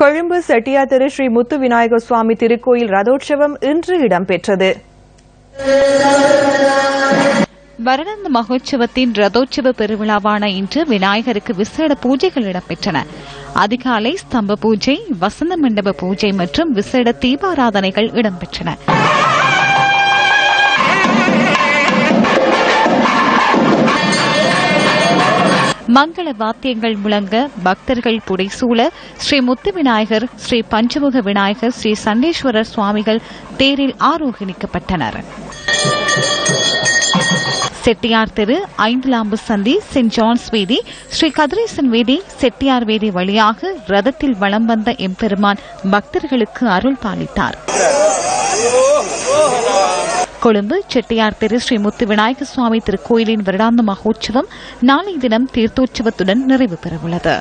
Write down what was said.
கொழும்பு செட்டியார் திரு ஸ்ரீ முத்து விநாயகர் சுவாமி திருக்கோயில் ரதோற்சவம் இன்று இடம்பெற்றது. வருடாந்த மகோற்சவத்தின் ரதோற்சவ பெருவிழாவான இன்று விநாயகருக்கு விசேட பூஜைகள் இடம்பெற்றன. அதிகாலை ஸ்தம்ப பூஜை வசந்த மண்டப பூஜை மற்றும் விசேட தீபாராதனைகள் இடம்பெற்றன. மங்கள வாத்தியங்கள் முழங்க பக்தர்கள் புடைசூழ ஸ்ரீ முத்து விநாயகர் ஸ்ரீ பஞ்சமுக விநாயகர் ஸ்ரீ சண்டேஸ்வரர் சுவாமிகள் தேரில் ஆரோகணிக்கப்பட்டனர். செட்டியார் தெரு ஐந்துலாம்பு சந்தி சென்ட் ஜான்ஸ் வீதி ஸ்ரீ கதிரேசன் வீதி செட்டியார் வீதி வழியாக ரதத்தில் வலம் வந்த எம்பெருமான் பக்தர்களுக்கு அருள் பாலித்தார். கொழும்பு செட்டியார் தெரு ஸ்ரீ முத்து விநாயக சுவாமி திருக்கோயிலின் வருடாந்த மகோற்சவம் நாளை தினம் தீர்த்தோற்சவத்துடன் நிறைவு பெறவுள்ளது.